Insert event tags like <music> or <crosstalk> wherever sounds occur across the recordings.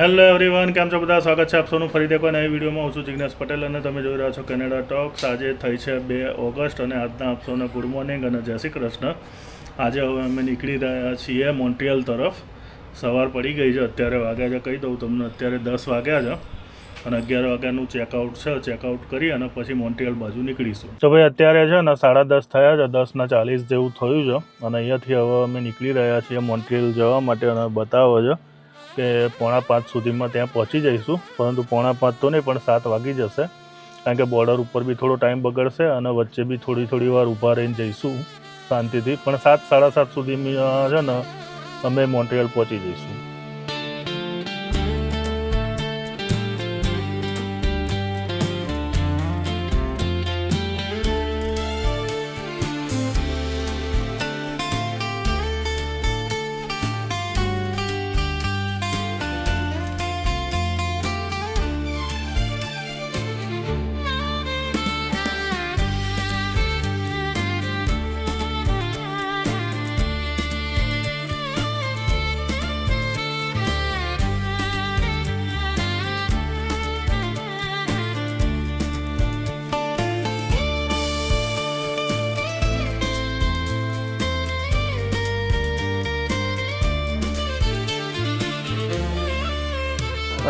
Hello everyone કેમ છો બધા? સ્વાગત છે આપ સૌનું. ફરી દેખો નવી વિડીયોમાં. હું છું જિજ્ઞાસ પટેલ અને તમે જોઈ રહ્યા છો કેનેડા ટોક્સ. આજે થઈ છે બે ઓગસ્ટ અને આજના આપ સૌને ગુડ મોર્નિંગ અને જય શ્રી કૃષ્ણ. આજે હવે અમે નીકળી રહ્યા છીએ મોન્ટ્રિયલ તરફ. સવાર પડી ગઈ છે, અત્યારે વાગ્યા છે, કહી દઉં તમને, અત્યારે દસ વાગ્યા છે અને અગિયાર વાગ્યાનું ચેકઆઉટ છે. ચેકઆઉટ કરી અને પછી મોન્ટ્રિયલ બાજુ નીકળીશું. તો ભાઈ, અત્યારે છે ને સાડા દસ થયા છે દસના ચાલીસ જેવું થયું છે અને અહીંયાથી હવે અમે નીકળી રહ્યા છીએ મોન્ટ્રિયલ જવા માટે અને બતાવો છે કે પોણા પાંચ સુધીમાં ત્યાં પહોંચી જઈશું, પરંતુ પોણા પાંચ તો નહીં, પણ સાત વાગી જશે. કારણ કે બોર્ડર ઉપર બી થોડો ટાઈમ બગડશે અને વચ્ચે બી થોડી થોડી વાર ઊભા રહીને જઈશું શાંતિથી. પણ સાત, સાડા સાત સુધીમાં છે ને, અમે મોન્ટ્રિયલ પહોંચી જઈશું.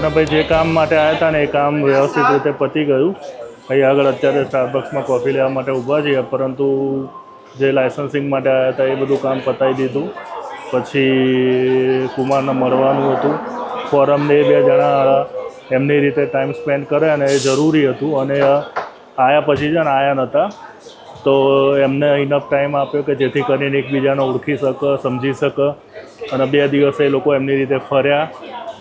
અને ભાઈ જે કામ માટે આવ્યા હતા ને એ કામ વ્યવસ્થિત રીતે પતી ગયું. અહીં આગળ અત્યારે સ્ટારબક્સમાં કોફી લેવા માટે ઊભા છીએ, પરંતુ જે લાઇસન્સિંગ માટે આવ્યા હતા એ બધું કામ પતાવી દીધું. પછી કુમારને મળવાનું હતું. ફોરમને એ બે જણા એમની રીતે ટાઈમ સ્પેન્ડ કરે અને એ જરૂરી હતું. અને આયા પછી છે ને આયા નહોતા તો એમને ઇનફ ટાઈમ આપ્યો કે જેથી કરીને એકબીજાને ઓળખી શકે, સમજી શકે. અને બે દિવસે એ લોકો એમની રીતે ફર્યા.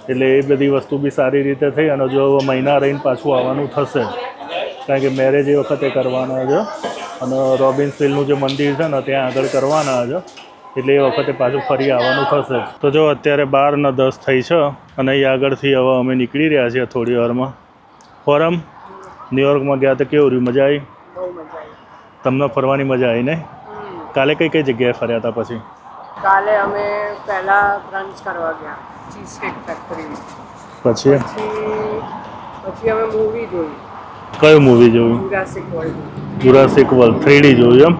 એટલે એ બધી વસ્તુ બી સારી રીતે થઈ અને જો મહિના રહીને પાછું આવવાનું થશે કારણ કે મેરેજ એ વખતે કરવાના છે. અને રોબિન્સ ફિલ્ડનું જે મંદિર છે ને ત્યાં આગળ કરવાના છે. એટલે એ વખતે પાછું ફરી આવવાનું થશે. તો જો અત્યારે બાર ને દસ થઈ છે અને એ આગળથી હવે અમે નીકળી રહ્યા છીએ થોડી વારમાં ફોરમ? ન્યુયોર્કમાં ગયા તો કેવું રહ્યું? મજા આવી? બહુ મજા આવી. તમને ફરવાની મજા આવી નહીં કાલે કઈ કઈ જગ્યાએ ફર્યા હતા પછી? કાલે અમે પહેલા બ્રંચ કરવા ગયા. ચીઝ કેક ફેક્ટરી પછી પછી? પછી અમે મૂવી જોઈ. કયું મૂવી જોયું? Jurassic World Jurassic World three D જોયું એમ?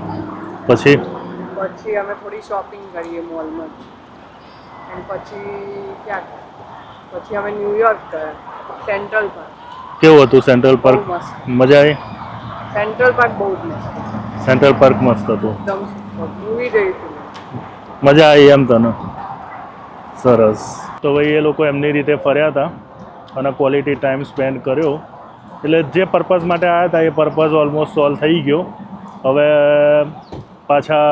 પછી? પછી અમે થોડી શોપિંગ કરીએ મોલમાં એન્ડ પછી ક્યાં? પછી અમે ન્યુયોર્ક ગયા. સેન્ટ્રલ પાર્ક કેવું હતું સેન્ટ્રલ પાર્ક મજા આવી? સેન્ટ્રલ પાર્ક બહુ જ મસ્ત. સેન્ટ્રલ પાર્ક મસ્ત હતું. મૂવી જોઈ મજા આવી એમ તને? સરસ. તો ભાઈ એ લોકો એમની રીતે ફર્યા હતા અને ક્વોલિટી ટાઈમ સ્પેન્ડ કર્યો. એટલે જે પર્પઝ માટે આવ્યા હતા, એ પર્પઝ ઓલમોસ્ટ સોલ્વ થઈ ગયો. હવે પાછા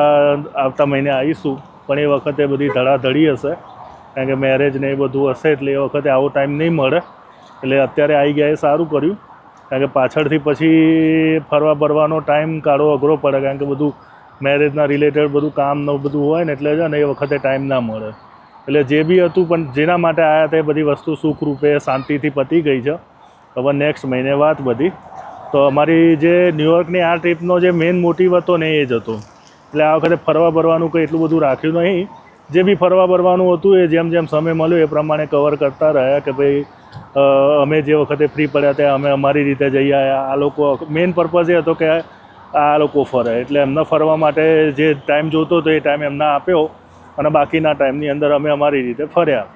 આવતા મહિને આવીશું, પણ એ વખતે બધી ધડાધડી હશે. કારણ કે મેરેજ ને એ બધું હશે એટલે એ વખતે આવો ટાઈમ નહીં મળે. એટલે અત્યારે આવી ગયા એ સારું કર્યું. કારણ કે પાછળથી પછી ફરવા બરવાનો ટાઈમ કાઢવો અઘરો પડે, કારણ કે બધું મેરેજના રિલેટેડ બધું કામ ને બધું હોય ને એટલે છે ને એ વખતે ટાઈમ ના મળે. એટલે જે બી હતું, પણ જેના માટે આવ્યા હતા એ બધી વસ્તુ સુખરૂપે શાંતિથી પતી ગઈ છે. હવે નેક્સ્ટ મહિને વાત બધી. તો અમારી જે ન્યુયોર્કની આ ટ્રીપનો જે મેઇન મોટિવ હતો ને એ જ હતો. એટલે આ વખતે ફરવા બરવાનું કંઈ એટલું બધું રાખ્યું નહીં. જે બી ફરવા બરવાનું હતું, એ જેમ જેમ સમય મળ્યો, એ પ્રમાણે કવર કરતા રહ્યા કે ભાઈ અમે જે વખતે ફ્રી પડ્યા ત્યાં, અમે અમારી રીતે જઈ આવ્યા આ લોકો મેઇન પર્પઝ એ હતો કે આ લોકો ફરે. એટલે એમને ફરવા માટે જે ટાઈમ જોતો હતો, એ ટાઈમ એમને આપ્યો. અને બાકીના ટાઈમની અંદર અમે અમારી રીતે ફર્યા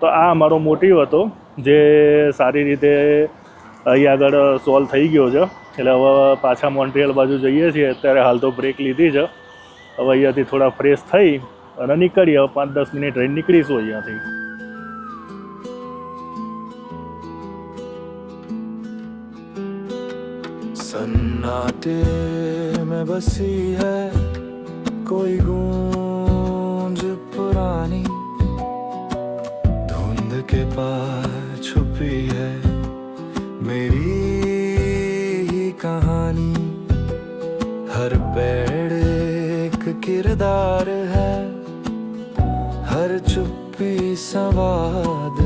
તો આ અમારો મોટિવ હતો જે સારી રીતે અહીં આગળ સોલ્વ થઈ ગયો છે એટલે હવે પાછા મોન્ટ્રિયલ બાજુ જઈએ છીએ અત્યારે હાલ તો બ્રેક લીધી છે હવે અહીંયાથી થોડા ફ્રેશ થઈ અને નીકળીએ હવે પાંચ દસ મિનિટ રહીને નીકળીશું અહીંયાથી सन्नाटे में बसी है कोई गूंज पार छुपी है मेरी ही कहानी। हर पेड़ एक किरदार है, हर चुप्पी संवाद।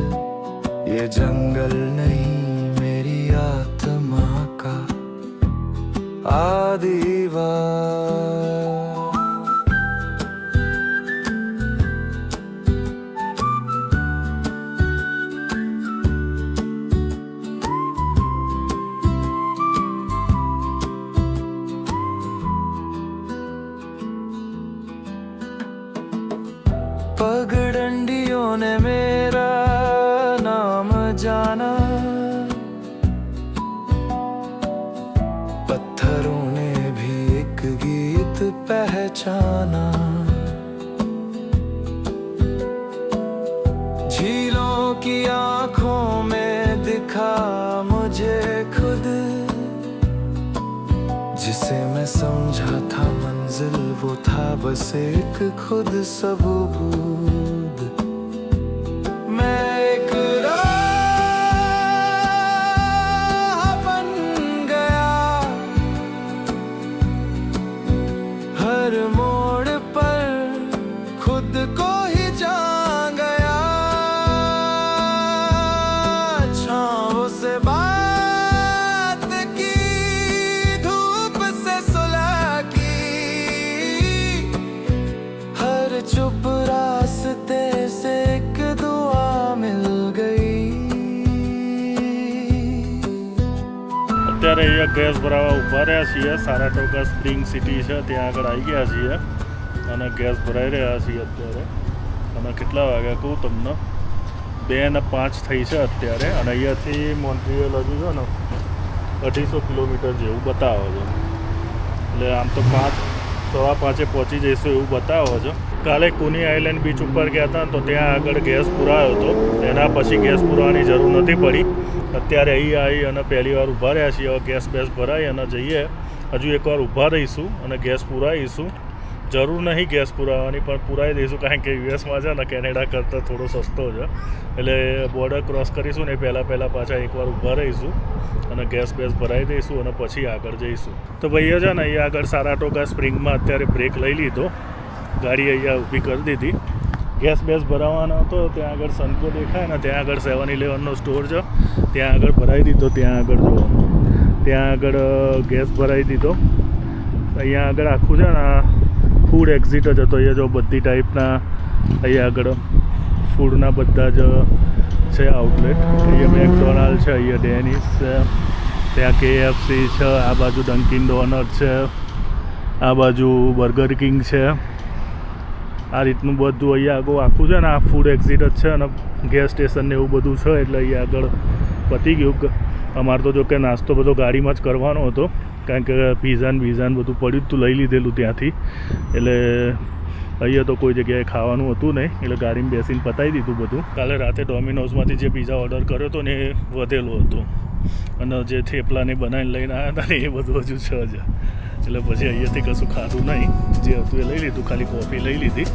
ये जंगल नहीं, मेरी आत्मा का आदिवास। पहचाना। झीलों की आँखों में दिखा मुझे खुद। जिसे मैं समझा था मंजिल, वो था बस एक खुद सबूद more. ગેસ ભરાવા ઊભા રહ્યા છીએ. સારાટોગા સ્પ્રિંગ સિટી છે. ત્યાં આગળ આવી ગયા છીએ અને ગેસ ભરાઈ રહ્યા છીએ અત્યારે. અને કેટલા વાગ્યા કહું તમને? બે ને પાંચ થઈ છે અત્યારે. અને અહીંયાથી મોન્ટ્રીયલ હજુ છે ને અઢીસો કિલોમીટર જેવું બતાવો છે. એટલે આમ તો પાંચ, સવા પાંચે પહોંચી જઈશું એવું બતાવો છો. કાલે કુની આઇલેન્ડ બીચ ઉપર ગયા હતા તો ત્યાં આગળ ગેસ પુરાયો હતો. એના પછી ગેસ પુરાવાની જરૂર નથી પડી. અત્યારે અહીં આવી અને પહેલી વાર ઊભા રહ્યા છીએ. હવે ગેસ બેસ ભરાઈ અને જઈએ. હજુ એકવાર ઊભા રહીશું અને ગેસ પુરાવીશું જરૂર નહીં ગેસ પુરાવાની, પણ પુરાવી દઈશું કારણ કે યુએસમાં છે ને કેનેડા કરતાં થોડો સસ્તો છે. એટલે બોર્ડર ક્રોસ કરીશું ને પહેલાં પહેલાં પાછા એકવાર ઊભા રહીશું અને ગેસ બેસ ભરાવી દઈશું અને પછી આગળ જઈશું. તો ભાઈએ છે ને, અહીંયા આગળ સારા ટોકા સ્પ્રિંગમાં અત્યારે બ્રેક લઈ લીધો. ગાડી અહીંયા ઊભી કરી દીધી. ગેસ બેસ ભરાવાનો હતો, ત્યાં આગળ સનકો દેખાય ને, ત્યાં આગળ સેવન ઇલેવનનો સ્ટોર છે. ત્યાં આગળ ભરાવી દીધો, ત્યાં આગળ જુઓ. ત્યાં આગળ ગેસ ભરાવી દીધો. અહીંયા આગળ આખું છે ને ફૂડ એક્ઝિટ જ હતો. અહીંયા જો બધી ટાઈપના અહીંયા આગળ ફૂડના બધા જ છે આઉટલેટ અહીંયા મેકડોનાલ્ડ છે, અહીંયા ડેનિસ છે, ત્યાં કેએફસી છે, આ બાજુ ડંકિન ડોનટ છે, આ બાજુ બર્ગર કિંગ છે. આ રીતનું બધું અહીંયા આગળ આખું છે ને, આ ફૂડ એક્ઝિટ જ છે અને ગેસ સ્ટેશન ને એવું બધું છે એટલે અહીંયા આગળ પતી ગયું. અમારે તો જો કે નાસ્તો બધો ગાડીમાં જ કરવાનો હતો, કારણ કે પીઝા ને બીઝા ને બધું પડ્યું હતું લઈ લીધેલું ત્યાંથી. એટલે અહીંયા તો કોઈ જગ્યાએ ખાવાનું હતું નહીં, એટલે ગાડીમાં બેસીને પતાવી દીધું બધું. કાલે રાતે ડોમિનોઝમાંથી જે પીઝા ઓર્ડર કર્યો હતો ને એ વધેલો હતો. અને જે થેપલાને બનાવીને લઈને આવ્યા હતા ને એ બધું હજુ છે જ. એટલે પછી અહીંયાથી કશું ખાધું નહીં. જે હતું એ લઈ લીધું, ખાલી કોફી લઈ લીધી.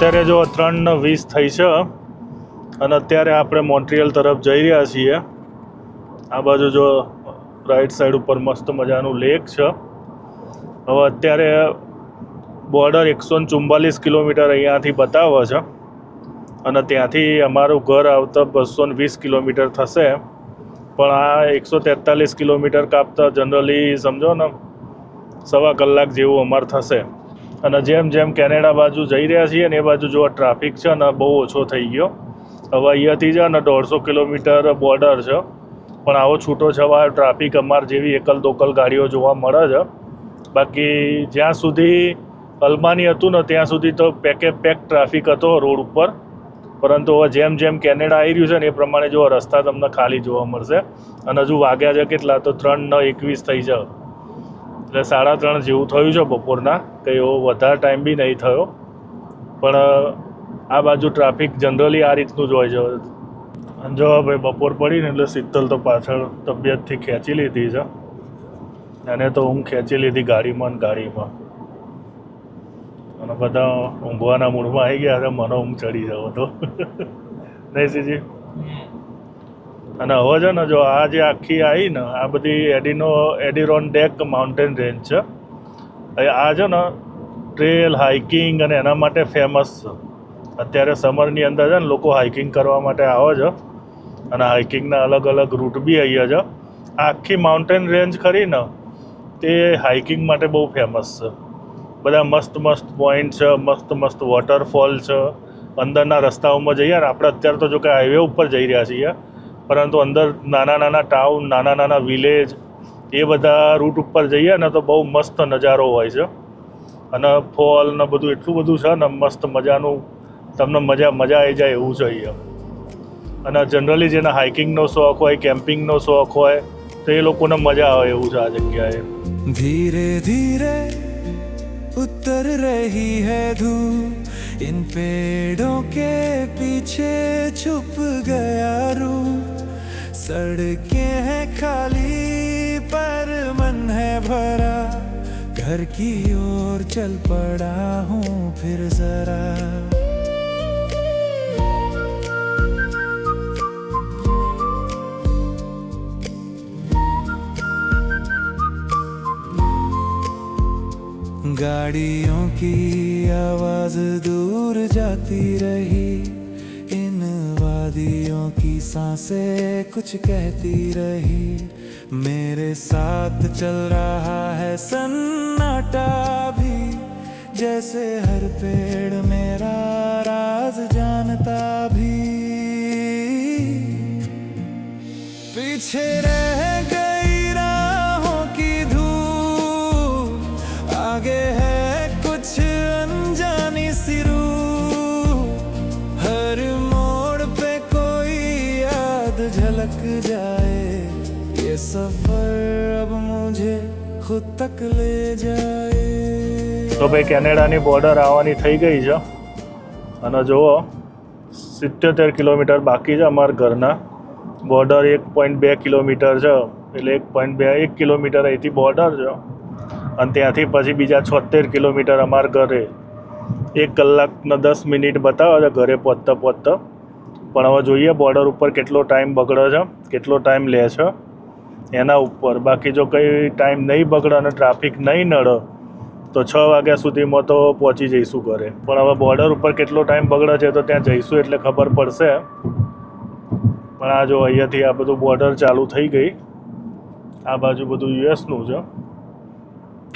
અત્યારે જો ત્રણ વીસ થઈ છે અને અત્યારે આપણે મોન્ટ્રિયલ તરફ જઈ રહ્યા છીએ. આ બાજુ જો રાઈટ સાઈડ ઉપર મસ્ત મજાનું લેક છે. હવે અત્યારે બોર્ડર એકસો ચુમ્બાલીસ કિલોમીટર અહીંયાથી બતાવે છે. અને ત્યાંથી અમારું ઘર આવતા બસો વીસ કિલોમીટર થશે. પણ આ એકસો તેતાલીસ કિલોમીટર કાપતા જનરલી સમજો ને, સવા કલાક જેવું અમાર થશે. અને જેમ જેમ કેનેડા બાજુ જઈ રહ્યા છીએ ને એ બાજુ જો ટ્રાફિક છે ને બહુ ઓછો થઈ ગયો. હવે અહીંયાથી છે ને દોઢસો કિલોમીટર બોર્ડર છે. પણ આવો છૂટો છવાયો ટ્રાફિક અમાર જેવી એકલ દોકલ ગાડીઓ જોવા મળે છે. બાકી જ્યાં સુધી અલમાની હતું ને ત્યાં સુધી તો પેકે પેક ટ્રાફિક હતો રોડ ઉપર. પરંતુ હવે જેમ જેમ કેનેડા આવી રહ્યું છે ને એ પ્રમાણે જો રસ્તા તમને ખાલી જોવા મળશે. અને હજુ વાગ્યા છે કેટલા? તો ત્રણ ન એકવીસ થઈ છે એટલે સાડા ત્રણ જેવું થયું છે બપોરના, કંઈ એવો વધારે ટાઈમ બી નહીં થયો. પણ આ બાજુ ટ્રાફિક જનરલી આ રીતનું જ હોય છે. જો ભાઈ બપોર પડી ને એટલે શીતલ તો પાછળ તબિયતથી ખેંચી લીધી છે. એને તો હું ખેંચી લીધી ગાડીમાં ને ગાડીમાં. અને બધા ઊંઘવાના મૂડમાં આવી ગયા છે, મને ઊંઘ ચડી જવો તો. <laughs> નહીં સીજી અને હવે છે ને જો આ જે આખી આવી ને આ બધી એડિનો એડિરોન ડેક માઉન્ટેન રેન્જ છે. આ છે ને ટ્રેલ, હાઇકિંગ અને એના માટે ફેમસ છે. અત્યારે સમરની અંદર છે ને લોકો હાઇકિંગ કરવા માટે આવે છે. અને હાઇકિંગના અલગ અલગ રૂટ બી અહીંયા છે. આખી માઉન્ટેન રેન્જ ખરી ને તે હાઇકિંગ માટે બહુ ફેમસ છે. બધા મસ્ત મસ્ત પોઈન્ટ છે, મસ્ત મસ્ત વોટરફોલ છે. અંદરના રસ્તાઓમાં જઈએ આપણે અત્યારે તો જો કે હાઈવે ઉપર જઈ રહ્યા છીએ. પરંતુ અંદર નાના નાના ટાઉન નાના નાના વિલેજ એ બધા રૂટ ઉપર જઈએ ને તો બહુ મસ્ત નજારો હોય છે અને ફોલ ને બધું એટલું બધું છે ને મસ્ત મજાનું તમને મજા મજા આવી જાય એવું છે અહીંયા અને જનરલી જેને હાઇકિંગનો શોખ હોય કેમ્પિંગનો શોખ હોય તો એ લોકોને મજા આવે એવું છે આ જગ્યાએ धीरे धीरे उतर रही है धूप इन पेड़ों के पीछे छुप गया रूप सड़कें हैं खाली, पर मन है भरा। घर की ओर चल पड़ा हूँ फिर जरा। गाड़ियों की आवाज़ दूर जाती रही। वादियों की साँसें कुछ कहती रही। मेरे साथ चल रहा है सन्नाटा भी। जैसे हर पेड़ मेरा राज जानता भी। पीछे रह सफर अब मुझे खुद तक ले जाए તો ભાઈ કેનેડાની બોર્ડર આવવાની થઈ ગઈ છે અને જુઓ સિત્યોતેર કિલોમીટર બાકી છે અમારા ઘરના બોર્ડર એક પોઈન્ટ બે કિલોમીટર છે એટલે એક પોઈન્ટ બે એક કિલોમીટર અહીંથી બોર્ડર છે અને ત્યાંથી પછી બીજા છોતેર કિલોમીટર અમારા ઘરે એક કલાકને દસ મિનિટ બતાવે છે ઘરે પહોંચતા પહોંચતા પણ હવે જોઈએ બોર્ડર ઉપર કેટલો ટાઈમ બગડે છે કેટલો ટાઈમ લે છે એના ઉપર. બાકી જો કંઈ ટાઈમ નહીં બગડે અને ટ્રાફિક નહીં નડે, તો છ વાગ્યા સુધીમાં તો પહોંચી જઈશું ઘરે. પણ હવે બોર્ડર ઉપર કેટલો ટાઈમ બગડે છે તો ત્યાં જઈશું એટલે ખબર પડશે. પણ આ જો અહીંયાથી આ બધું બોર્ડર ચાલુ થઈ ગઈ. આ બાજુ બધું યુએસનું છે.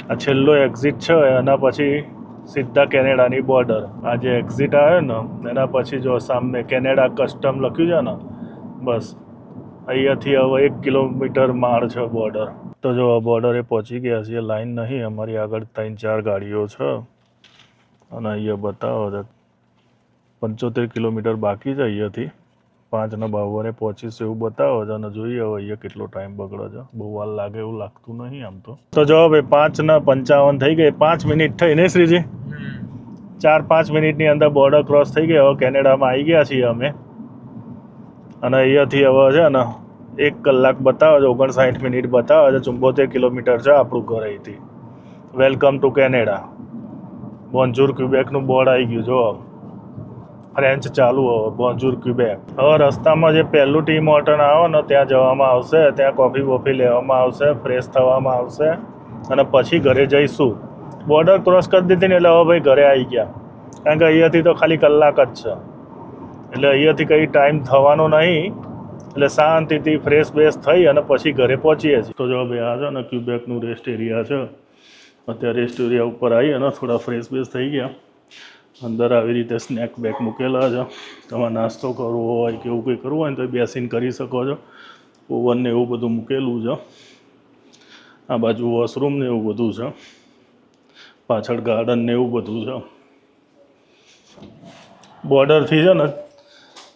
આ છેલ્લો એક્ઝિટ છે, એના પછી સીધા કેનેડાની બોર્ડર આ જે એક્ઝિટ આવ્યો ને, એના પછી જો સામે કેનેડા કસ્ટમ લખ્યું છે ને, બસ. અહીંયાથી હવે એક કિલોમીટર માળ છે બોર્ડર તો જો બોર્ડરે પહોંચી ગયા છીએ લાઈન નહીં અમારી આગળ ત્રણ ચાર ગાડીઓ છે. અને અહીંયા બતાવો તો પંચોતેર કિલોમીટર બાકી છે અહીંયાથી. પાંચના બાવને પહોંચીશું એવું બતાવો છે અને જોઈએ હવે અહીંયા કેટલો ટાઈમ બગડે છે. બહુ વાર લાગે એવું લાગતું નહીં આમ તો. તો જો ભાઈ પાંચના પંચાવન થઈ ગઈ પાંચ મિનિટ થઈ ને શ્રીજી ચાર પાંચ મિનિટની અંદર બોર્ડર ક્રોસ થઈ ગઈ. હવે કેનેડામાં આવી ગયા છીએ અમે. અને અહીંયાથી હવે છે ને એક કલાક બતાવે છે, ઓગણસાઠ મિનિટ બતાવે છે, ચુંબોતેર કિલોમીટર છે આપણું ઘર અહીંથી. વેલકમ ટુ કેનેડા બોન્જુર ક્યુબેકનું બોર્ડ આવી ગયું જો ફ્રેન્ચ ચાલુ હવે બોન્જુર ક્યુબેક હવે રસ્તામાં જે પહેલું ટી મોર્ટન આવે ને, ત્યાં જવામાં આવશે, ત્યાં કોફી બોફી લેવામાં આવશે ફ્રેશ થવામાં આવશે, અને પછી ઘરે જઈશું. બોર્ડર ક્રોસ કરી દીધી ને એટલે હવે ભાઈ ઘરે આવી ગયા. કારણ કે અહીંયાથી તો ખાલી કલાક જ છે. એટલે અહીંયાથી કંઈ ટાઈમ થવાનો નહીં. એટલે શાંતિથી ફ્રેશ બેશ થઈ અને પછી ઘરે પહોંચીએ છીએ. તો જો બે આ છે ને ક્યુબેકનું રેસ્ટ એરિયા છે. અત્યારે રેસ્ટ એરિયા ઉપર આવી અને થોડા ફ્રેશ બેશ થઈ ગયા. અંદર આવી રીતે સ્નેક બેક મૂકેલા છે. તમારે નાસ્તો કરવો હોય કે એવું કંઈ કરવું હોય ને તો બેસીને કરી શકો છો. ઓવન ને એવું બધું મૂકેલું છે. આ બાજુ વોશરૂમ ને એવું બધું છે. પાછળ ગાર્ડન ને એવું બધું છે. બોર્ડરથી છે ને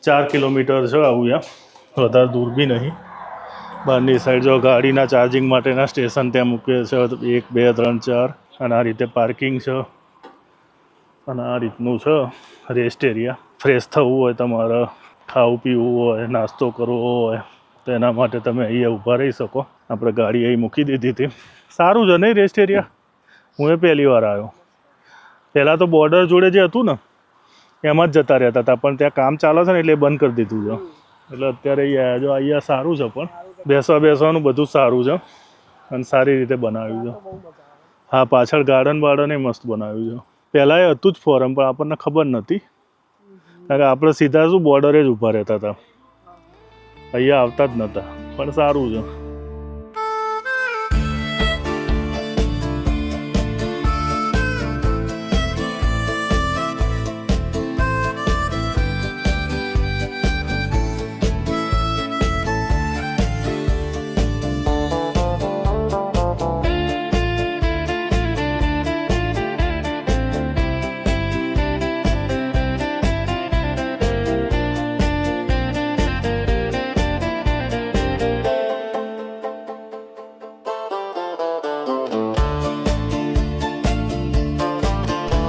ચાર કિલોમીટર છે આવું ત્યાં વધારે દૂર બી નહીં. બહારની સાઈડ જો ગાડીના ચાર્જિંગ માટેના સ્ટેશન ત્યાં મૂકે છે. એક, બે, ત્રણ, ચાર. અને આ રીતે પાર્કિંગ છે. અને આ રીતનું છે. રેસ્ટ એરિયા ફ્રેશ થવું હોય તમારે. ખાવું, પીવું હોય, નાસ્તો કરવો હોય, તો એના માટે તમે અહીંયા ઊભા રહી શકો. આપણે ગાડી અહીં મૂકી દીધી હતી. સારું છે નહીં રેસ્ટ એરિયા હું એ પહેલી વાર આવ્યો. પહેલાં તો બોર્ડર જોડે જે હતું ને એમાં જ જતા રહેતા હતા. પણ ત્યાં કામ ચાલે છે ને એટલે બંધ કરી દીધું છે. એટલે અત્યારે અહીંયા જો અહીંયા સારું છે પણ. બેસવા બેસવાનું બધું સારું છે. અને સારી રીતે બનાવ્યું છે. હા, પાછળ ગાર્ડન બાર્ડન એ મસ્ત બનાવ્યું છે. પહેલાં એ હતું જ ફોરમ પણ આપણને ખબર નથી કારણ કે આપણે સીધા શું બોર્ડરે જ ઊભા રહેતા હતા. અહીંયા આવતા જ નહોતા. પણ સારું છે.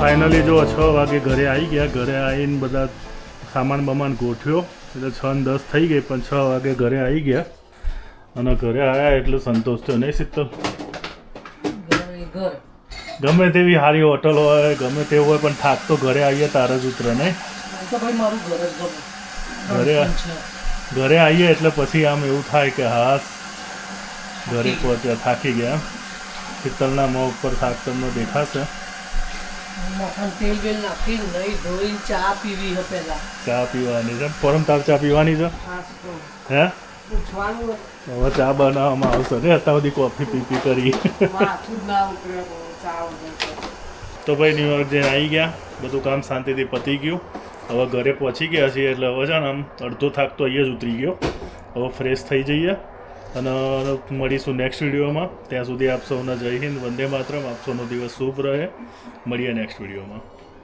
ફાઇનલી જો છ વાગે ઘરે આવી ગયા, ઘરે આવીને બધા સામાન બમાન ગોઠવ્યો. એટલે છ ને દસ થઈ ગઈ, પણ છ વાગે ઘરે આવી ગયા. અને ઘરે આવ્યા એટલે સંતોષ થયો. નહીં શીતલ ગમે તેવી સારી હોટલ હોય, ગમે તેવું હોય, પણ થાક તો ઘરે આવીએ તારે જ ઉતરે, નહીં? ઘરે ઘરે આવીએ એટલે પછી આમ એવું થાય કે હા ઘરે પહોંચ્યા, થાકી ગયા. શીતલના મોં ઉપર થાક તમને દેખાશે. માથામાં તેલ બેલ નાખીને નહીં ધોઈને ચા પીવી હે પહેલા. ચા પીવાની છે. પરમ તાર ચા પીવાની છે? હે હવે ચા બનાવવામાં આવશે ને અત્યાર સુધી કોફી પી પી કરી તો ભાઈ ન્યુયોર્ક જઈને આવી ગયા. બધું કામ શાંતિથી પતી ગયું. હવે ઘરે પહોંચી ગયા છીએ એટલે હવે છે ને આમ અડધો થાક તો અહીંયા જ ઉતરી ગયો. હવે ફ્રેશ થઈ જઈએ. અને મળીશું નેક્સ્ટ વિડીયોમાં. ત્યાં સુધી આપ સૌને જય હિન્દ, વંદે માતરમ. આપ સૌનો દિવસ શુભ રહે. મળીએ નેક્સ્ટ વિડીયોમાં.